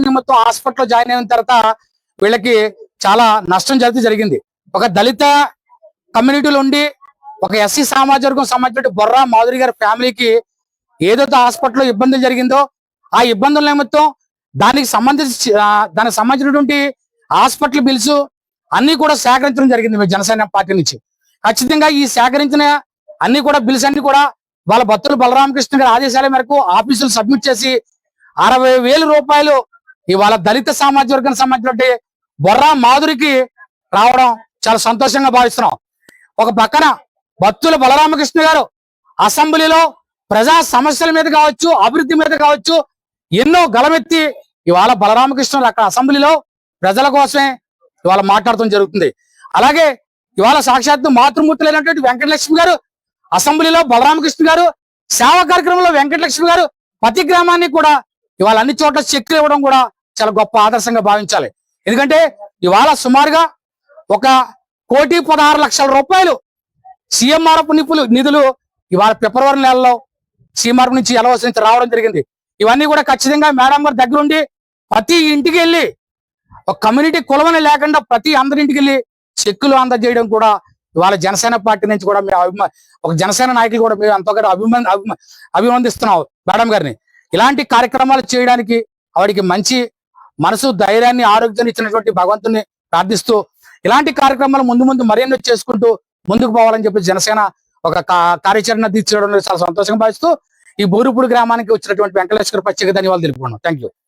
నిమిత్తం హాస్పిటల్లో జాయిన్ అయిన తర్వాత వీళ్ళకి చాలా నష్టం జరిగితే జరిగింది. ఒక దళిత కమ్యూనిటీలో ఉండి ఒక ఎస్సీ సామాజిక వర్గం సంబంధించిన బొర్రా మాధురి గారి ఫ్యామిలీకి ఏదైతే హాస్పిటల్లో ఇబ్బందులు జరిగిందో ఆ ఇబ్బందుల నిమిత్తం దానికి సంబంధించి దానికి సంబంధించినటువంటి హాస్పిటల్ బిల్స్ అన్ని కూడా సేకరించడం జరిగింది మీ జనసేన పార్టీ నుంచి. ఖచ్చితంగా ఈ సేకరించిన అన్ని కూడా బిల్స్ అన్ని కూడా వాళ్ళ భక్తులు బలరామకృష్ణ గారి ఆదేశాల మేరకు ఆఫీసులు సబ్మిట్ చేసి అరవై వేల రూపాయలు ఇవాళ దళిత సామాజిక వర్గానికి సంబంధించినటువంటి బొర్రా మాధురికి రావడం చాలా సంతోషంగా భావిస్తున్నాం. ఒక పక్కన భక్తుల బలరామకృష్ణ గారు అసెంబ్లీలో ప్రజా సమస్యల మీద కావచ్చు అభివృద్ధి మీద కావచ్చు ఎన్నో గలమెత్తి ఇవాళ బలరామకృష్ణులు అక్కడ అసెంబ్లీలో ప్రజల కోసమే ఇవాళ మాట్లాడటం జరుగుతుంది. అలాగే ఇవాళ సాక్షాత్తు మాతృమూర్తులైనటువంటి వెంకటలక్ష్మి గారు అసెంబ్లీలో బలరామకృష్ణ గారు సేవా కార్యక్రమంలో వెంకటలక్ష్మి గారు ప్రతి గ్రామాన్ని కూడా ఇవాళ అన్ని చోట్ల చెక్కులు ఇవ్వడం కూడా చాలా గొప్ప ఆదర్శంగా భావించాలి. ఎందుకంటే ఇవాళ సుమారుగా ఒక కోటి పదహారు లక్షల రూపాయలు సీఎంఆర్ఎఫ్ నిపులు నిధులు ఇవాళ ఫిబ్రవరి నెలలో సీఎంఆర్ఎఫ్ నుంచి ఎలవలసి నుంచి రావడం జరిగింది. ఇవన్నీ కూడా ఖచ్చితంగా మేడం గారి దగ్గరుండి ప్రతి ఇంటికి వెళ్ళి ఒక కమ్యూనిటీ కులమని లేకుండా ప్రతి అందరి ఇంటికి వెళ్ళి చెక్కులు అందజేయడం కూడా ఇవాళ జనసేన పార్టీ నుంచి కూడా మేము అభిమా ఒక జనసేన నాయకులు కూడా మేము ఎంతో అభిమాన్ అభిమ- అభినందిస్తున్నాం మేడం గారిని. ఇలాంటి కార్యక్రమాలు చేయడానికి ఆవిడికి మంచి మనసు ధైర్యాన్ని ఆరోగ్యాన్ని ఇచ్చినటువంటి భగవంతుని ప్రార్థిస్తూ ఇలాంటి కార్యక్రమాలు ముందు ముందు మరెన్నో చేసుకుంటూ ముందుకు పోవాలని చెప్పి జనసేన ఒక కార్యాచరణ తీర్చడం చాలా సంతోషంగా భావిస్తూ ఈ బూరుపూడి గ్రామానికి వచ్చినటువంటి వెంకటేశ్వర పచ్చిక ధన్యవాదాలు తెలుపుకున్నాం థ్యాంక్ యూ